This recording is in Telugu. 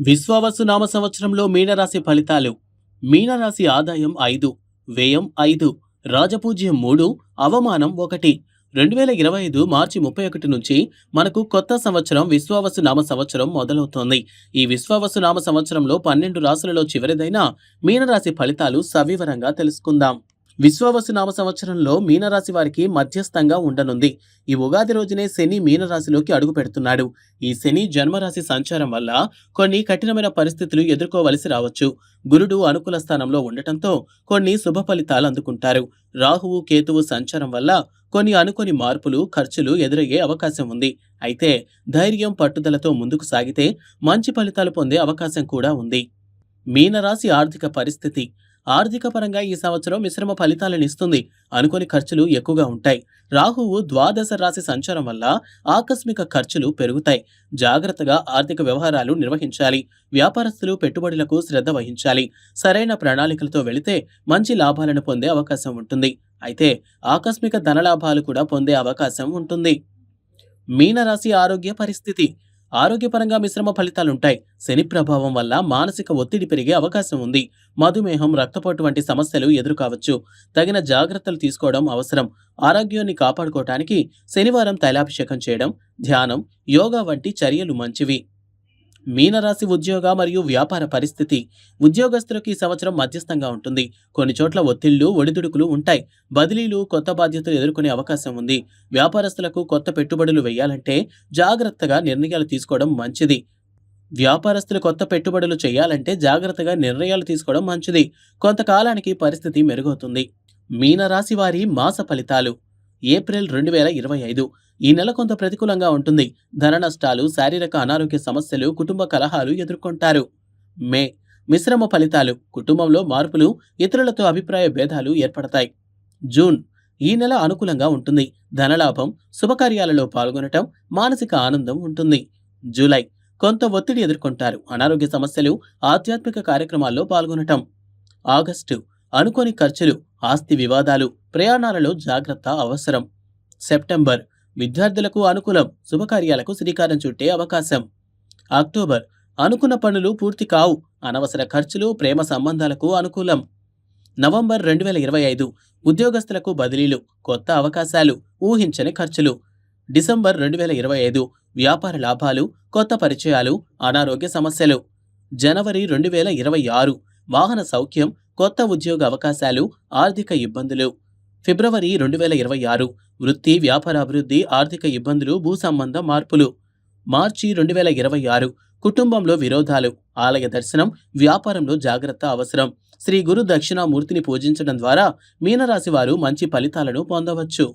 విశ్వావసు నామ సంవత్సరంలో మీనరాశి ఫలితాలు. మీనరాశి ఆదాయం ఐదు వ్యయం ఐదు రాజపూజ్యం మూడు అవమానం ఒకటి. రెండు వేల ఇరవై ఐదు మార్చి ముప్పై ఒకటి నుంచి మనకు కొత్త సంవత్సరం విశ్వావసు నామ సంవత్సరం మొదలవుతోంది. ఈ విశ్వావసు నామ సంవత్సరంలో పన్నెండు రాశులలో చివరిదైన మీనరాశి ఫలితాలు సవివరంగా తెలుసుకుందాం. విశ్వావసు నామ సంవత్సరంలో మీనరాశి వారికి మధ్యస్థంగా ఉండనుంది. ఈ ఉగాది రోజునే శని మీనరాశిలోకి అడుగు పెడుతున్నాడు. ఈ శని జన్మరాశి సంచారం వల్ల కొన్ని కఠినమైన పరిస్థితులు ఎదుర్కోవలసి రావచ్చు. గురుడు అనుకూల స్థానంలో ఉండటంతో కొన్ని శుభ ఫలితాలు అందుకుంటారు. రాహువు కేతువు సంచారం వల్ల కొన్ని అనుకోని మార్పులు ఖర్చులు ఎదురయ్యే అవకాశం ఉంది. అయితే ధైర్యం పట్టుదలతో ముందుకు సాగితే మంచి ఫలితాలు పొందే అవకాశం కూడా ఉంది. మీనరాశి ఆర్థిక పరిస్థితి ఆర్థిక పరంగా ఈ సంవత్సరం మిశ్రమ ఫలితాలను ఇస్తుంది అనుకోని ఖర్చులు ఎక్కువగా ఉంటాయి. రాహువు ద్వాదశ రాశి సంచారం వల్ల ఆకస్మిక ఖర్చులు పెరుగుతాయి. జాగ్రత్తగా ఆర్థిక వ్యవహారాలు నిర్వహించాలి. వ్యాపారస్తులు పెట్టుబడులకు శ్రద్ధ వహించాలి. సరైన ప్రణాళికలతో వెళితే మంచి లాభాలను పొందే అవకాశం ఉంటుంది. అయితే ఆకస్మిక ధనలాభాలు కూడా పొందే అవకాశం ఉంటుంది. మీనరాశి ఆరోగ్య పరిస్థితి. ఆరోగ్యపరంగా మిశ్రమ ఫలితాలుంటాయి. శని ప్రభావం వల్ల మానసిక ఒత్తిడి పెరిగే అవకాశం ఉంది. మధుమేహం రక్తపోటు వంటి సమస్యలు ఎదురుకావచ్చు. తగిన జాగ్రత్తలు తీసుకోవడం అవసరం. ఆరోగ్యాన్ని కాపాడుకోవటానికి శనివారం తైలాభిషేకం చేయడం ధ్యానం యోగా వంటి చర్యలు మంచివి. మీనరాశి ఉద్యోగ మరియు వ్యాపార పరిస్థితి. ఉద్యోగస్తులకు ఈ సంవత్సరం మధ్యస్థంగా ఉంటుంది. కొన్ని చోట్ల ఒత్తిళ్ళు ఒడిదుడుకులు ఉంటాయి. బదిలీలు కొత్త బాధ్యతలు ఎదుర్కొనే అవకాశం ఉంది. వ్యాపారస్తులకు కొత్త పెట్టుబడులు వేయాలంటే జాగ్రత్తగా నిర్ణయాలు తీసుకోవడం మంచిది. వ్యాపారస్తులు కొత్త పెట్టుబడులు చేయాలంటే జాగ్రత్తగా నిర్ణయాలు తీసుకోవడం మంచిది. కొంతకాలానికి పరిస్థితి మెరుగవుతుంది. మీనరాశి వారి మాస ఫలితాలు. ఏప్రిల్ రెండు వేల ఇరవై ఐదు. ఈ నెల కొంత ప్రతికూలంగా ఉంటుంది. ధన నష్టాలు శారీరక అనారోగ్య సమస్యలు కుటుంబ కలహాలు ఎదుర్కొంటారు. మే మిశ్రమ ఫలితాలు కుటుంబంలో మార్పులు ఇతరులతో అభిప్రాయ భేదాలు ఏర్పడతాయి. జూన్ ఈ నెల అనుకూలంగా ఉంటుంది. ధనలాభం శుభకార్యాలలో పాల్గొనటం మానసిక ఆనందం ఉంటుంది. జూలై కొంత ఒత్తిడి ఎదుర్కొంటారు. అనారోగ్య సమస్యలు ఆధ్యాత్మిక కార్యక్రమాల్లో పాల్గొనటం. ఆగస్టు అనుకోని ఖర్చులు ఆస్తి వివాదాలు ప్రయాణాలలో జాగ్రత్త అవసరం. సెప్టెంబర్ విద్యార్థులకు అనుకూలం శుభకార్యాలకు శ్రీకారం చుట్టే అవకాశం. అక్టోబర్ అనుకున్న పనులు పూర్తి కావు అనవసర ఖర్చులు ప్రేమ సంబంధాలకు అనుకూలం. నవంబర్ రెండు వేల ఇరవై ఐదు ఉద్యోగస్తులకు బదిలీలు కొత్త అవకాశాలు ఊహించని ఖర్చులు. డిసెంబర్ రెండు వేల ఇరవై ఐదు వ్యాపార లాభాలు కొత్త పరిచయాలు అనారోగ్య సమస్యలు. జనవరి రెండు వేల ఇరవై ఆరు వాహన సౌఖ్యం కొత్త ఉద్యోగ అవకాశాలు ఆర్థిక ఇబ్బందులు. ఫిబ్రవరి రెండు వేల ఇరవై ఆరు వృత్తి వ్యాపార అభివృద్ధి ఆర్థిక ఇబ్బందులు భూ సంబంధ మార్పులు. మార్చి రెండు వేల ఇరవై ఆరు కుటుంబంలో విరోధాలు ఆలయ దర్శనం వ్యాపారంలో జాగ్రత్త అవసరం. శ్రీ గురు దక్షిణామూర్తిని పూజించడం ద్వారా మీనరాశి వారు మంచి ఫలితాలను పొందవచ్చు.